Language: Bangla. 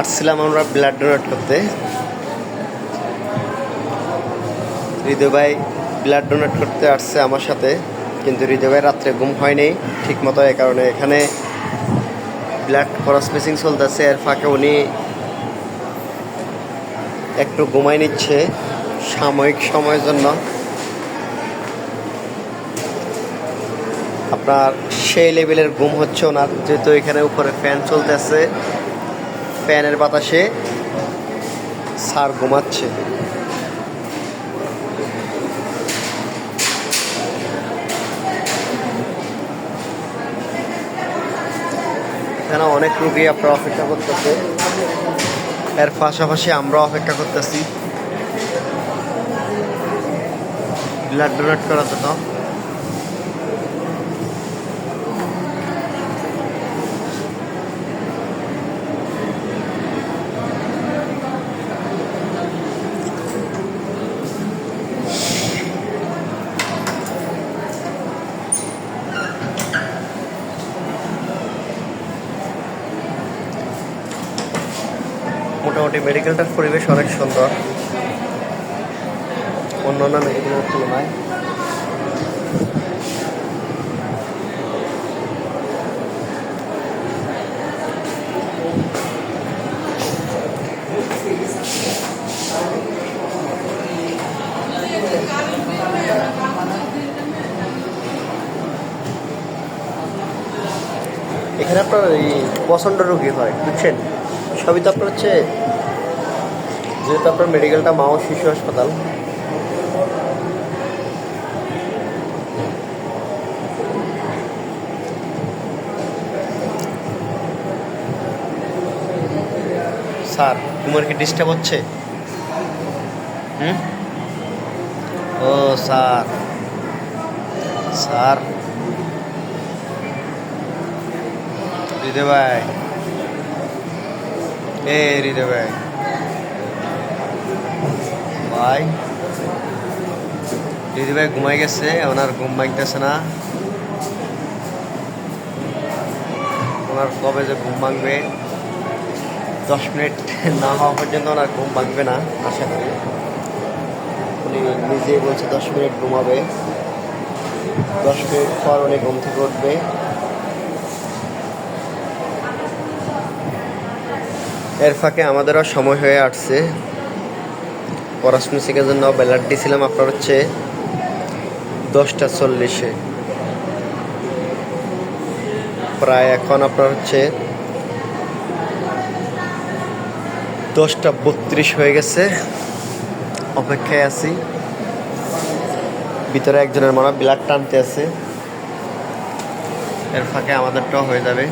আসছিলাম আমরা ব্লাড ডোনেট করতে। হৃদয় ভাই ব্লাড ডোনেট করতে আসছে আমার সাথে, কিন্তু হৃদয় ভাই রাত্রে ঘুম হয়নি ঠিক মতো এই কারণে। এখানে ব্লাড প্রসেসিং চলতেছে, এর ফাঁকে উনি একটু ঘুমাই নিচ্ছে সাময়িক সময়ের জন্য। আপনার সেই লেভেলের ঘুম হচ্ছে ওনার। যেহেতু এখানে উপরে ফ্যান চলতেছে, ফ্যানের বাতাসে সার ঘুমাচ্ছে। এখানে অনেক রুগী আপনারা অপেক্ষা করতেছে। এর পাশাপাশি আমরা অপেক্ষা করতেছি। ব্লাড ডোনেট করার জন্য। মোটামুটি মেডিকেলটার পরিবেশ অনেক সুন্দর। অন্য অন্য মেডিকেলের তুলনায়। এখানে আপনার এই প্রচণ্ড রোগী হয়, বুঝছেন? সবই তো আপনার হচ্ছে, যেহেতু আপনার মেডিকেলটা মা ও শিশু হাসপাতাল। স্যার তোমার কি ডিস্টার্ব হচ্ছে? হুম? ও, স্যার। স্যার। হৃদয় ভাই। এ হৃদয় ভাই ভাই দিদি ভাই ঘুমাই গেছে, ওনার ঘুম ভাঙতেছে না। ওনার কবে যে ঘুম ভাঙবে, দশ মিনিট না হওয়া পর্যন্ত ওনার ঘুম ভাঙবে না, আশা করি। উনি নিজেই বলছে দশ মিনিট ঘুমাবে। দশ মিনিট পর উনি ঘুম থেকে উঠবে। এর ফাঁকে আমাদেরও সময় হয়ে আসছে। পড়াশোনা শেখার জন্য ব্যালাট দিয়েছিলাম আপনার হচ্ছে দশটা চল্লিশে। প্রায় এখন আপনার হচ্ছে দশটা বত্রিশ হয়ে গেছে। অপেক্ষায় আছি। ভিতরে একজনের মনে ব্লাড টানতে আছে। এর ফাঁকে আমাদেরটাও হয়ে যাবে।